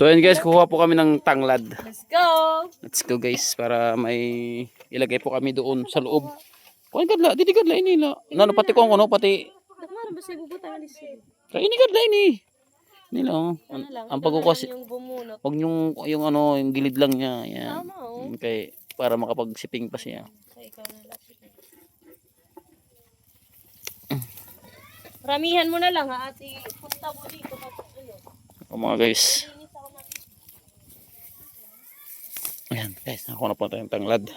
So ayun guys, kukuha po kami ng tanglad. Let's go! Let's go guys para may ilagay po kami doon sa loob. Kuan kadla, dili kadla ini la. Nano pati ko ano pati Dakmara ba bubutang alis yun? kay ini kadla ini. Ini lang. Ang, Ano na lang Yung yung ano, yung gilid lang niya. Yan. Tama oh. Okay, para makapagsiping pa siya. Ramihan mo na lang ha, ate. Punta mo dito. Ano. O mga guys. Linis ako na. Ayan guys, nakuha na po tayong tanglad.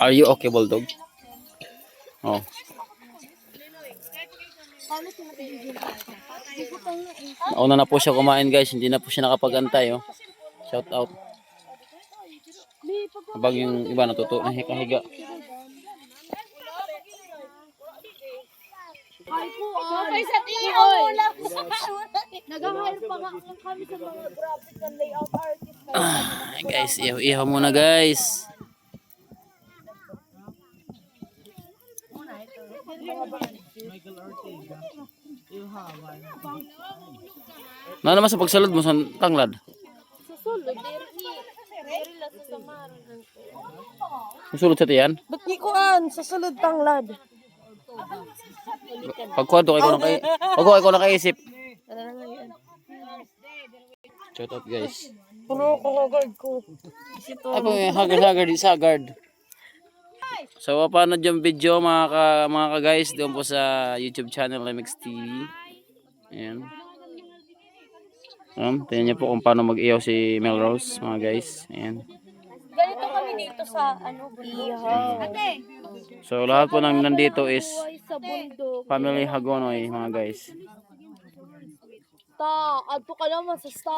Are you okay, Bulldog? Oh. Nauna na po siya kumain guys, hindi na po siya nakapag-antay oh. Shout out. Habang yung iba natuto, nahiga-higa. Okay sa tiyo! Nag-hire pa nga kami sa mga graphic and layout artist. Ay, guys, ihaw-ihaw muna guys. Na naman sa pagsalad mo sa tanglad. Sa sulod, sa. Susulod sa tiyan. Ba't ni kuan? Sa sulod tanglad. Pagkuha to, ikaw na kay Pagkuha ikaw na kaisip. Ano? Shout out guys. Puno ko kagad ko. Ay, po, hagar-hagar di sa guard. So, paano dyan video mga ka, mga ka guys doon po sa YouTube channel MXT. Ayan. Um, tingnan niyo po kung paano mag-iyaw si Melrose mga guys. Ayan. Ganito kami dito sa ano, Ihaw. So, lahat po nang nandito is family Hagonoy mga guys. Ta, adto ka naman sa